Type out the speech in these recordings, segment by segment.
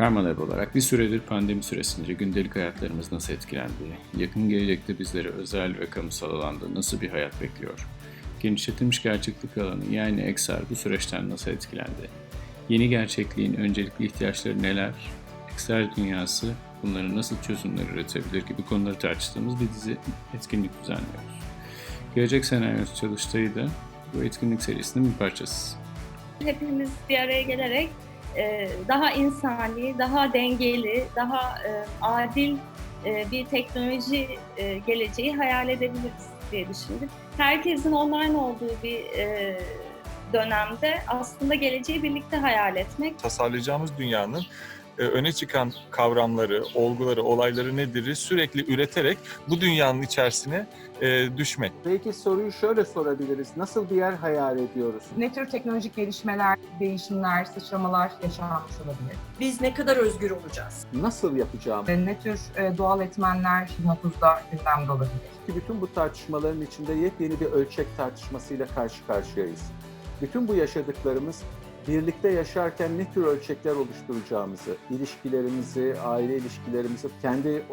Karmalab olarak bir süredir pandemi süresince gündelik hayatlarımız nasıl etkilendi? Yakın gelecekte bizleri özel ve kamusal alanda nasıl bir hayat bekliyor? Genişletilmiş gerçeklik alanı yani XR bu süreçten nasıl etkilendi? Yeni gerçekliğin öncelikli ihtiyaçları neler? XR dünyası bunları nasıl çözümler üretebilir gibi konuları tartıştığımız bir dizi etkinlik düzenliyoruz. Gelecek senaryosu çalıştayı da bu etkinlik serisinin bir parçası. hepimiz bir araya gelerek e, daha insani, daha dengeli, daha e, adil e, bir teknoloji e, geleceği hayal edebiliriz diye düşündüm. Herkesin online olduğu bir e, dönemde aslında geleceği birlikte hayal etmek tasarlayacağımız dünyanın öne çıkan kavramları, olguları, olayları nedir sürekli üreterek bu dünyanın içerisine e, düşmek. Belki soruyu şöyle sorabiliriz. Nasıl bir yer hayal ediyoruz? Ne tür teknolojik gelişmeler, değişimler, sıçramalar yaşanmış olabilir? Biz ne kadar özgür olacağız? Nasıl yapacağım? Ne tür e, doğal etmenler 2030'da gündemde olabilir? Ki bütün bu tartışmaların içinde yepyeni bir ölçek tartışmasıyla karşı karşıyayız. Bütün bu yaşadıklarımız birlikte yaşarken ne tür ölçekler oluşturacağımızı, ilişkilerimizi, aile ilişkilerimizi, kendi e,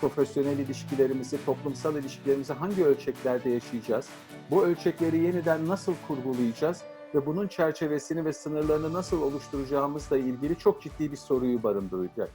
profesyonel ilişkilerimizi, toplumsal ilişkilerimizi hangi ölçeklerde yaşayacağız? Bu ölçekleri yeniden nasıl kurgulayacağız ve bunun çerçevesini ve sınırlarını nasıl oluşturacağımızla ilgili çok ciddi bir soruyu barındıracak.